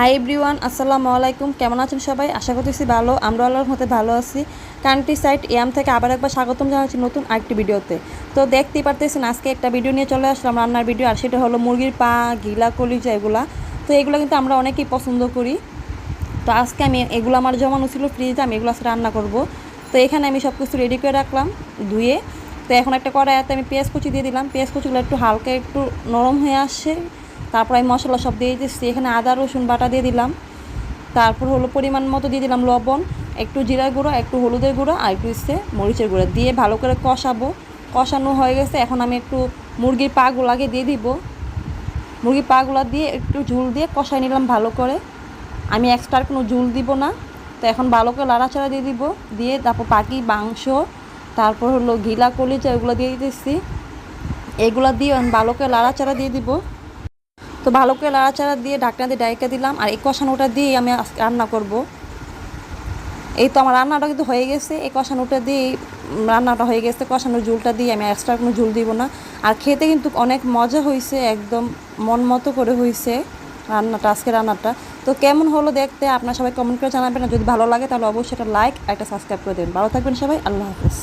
Hi everyone আসসালামু আলাইকুম। কেমন আছেন সবাই? আশা করতেছি ভালো। আমরা আল্লাহর মতে ভালো আছি। কান্ট্রি সাইড এম থেকে আবার একবার স্বাগতম জানাচ্ছি নতুন আরেকটি ভিডিওতে। তো দেখতেই পারতেছেন, আজকে একটা ভিডিও নিয়ে চলে আসলাম রান্নার ভিডিও, আর সেটা হলো মুরগির পা, গিলা, কলিজা এগুলা। তো এগুলো কিন্তু আমরা অনেকেই পছন্দ করি। তো আজকে আমি এগুলো আমার জমানো ছিল ফ্রিজে, আমি এগুলো আজকে রান্না করব। তো এখানে আমি সব কিছু রেডি করে রাখলাম, ধুয়ে। তো এখন একটা কড়াইতে আমি পেঁয়াজ কুচি দিয়ে দিলাম। পেঁয়াজ কুচিগুলো একটু হালকা একটু নরম হয়ে আসছে। তারপর আমি মশলা সব দিয়ে দিচ্ছি। এখানে আদা, রসুন বাটা দিয়ে দিলাম। তারপর হলো পরিমাণ মতো দিয়ে দিলাম লবণ, একটু জিরার গুঁড়ো, একটু হলুদের গুঁড়ো আর একটু হচ্ছে মরিচের গুঁড়ো। দিয়ে ভালো করে কষাবো। কষানো হয়ে গেছে। এখন আমি একটু মুরগির পাগুলাকে দিয়ে দিব। মুরগির পাগুলা দিয়ে একটু ঝুল দিয়ে কষাই নিলাম ভালো করে। আমি এক্সট্রা কোনো ঝুল দিব না। তো এখন ভালো করে লাড়াচাড়া দিয়ে দিব। দিয়ে তারপর পাখি মাংস, তারপর হলো ঘিলা, কলিজা, এগুলো দিয়ে দিতেছি এগুলো দিয়ে ভালো করে লাড়াচাড়া দিয়ে দিব। তো ভালো করে লাড়াচাড়া দিয়ে ঢাকনা দিয়ে ডাইকা দিলাম আর এই কষানোটা দিয়ে আমি রান্না করব। এই তো আমার রান্নাটা কিন্তু হয়ে গেছে। এই কষানোটা দিয়ে রান্নাটা হয়ে গেছে। কষানোর ঝুলটা দিয়ে আমি এক্সট্রা কোনো ঝুল দিব না। আর খেতে কিন্তু অনেক মজা হয়েছে, একদম মন মতো করে হয়েছে রান্নাটা, আজকে রান্নাটা। তো কেমন হলো দেখতে আপনার সবাই কমেন্ট করে জানাবেন। যদি ভালো লাগে তাহলে অবশ্যই একটা লাইক একটা সাবস্ক্রাইব করে দেবেন। ভালো থাকবেন সবাই। আল্লাহ হাফিজ।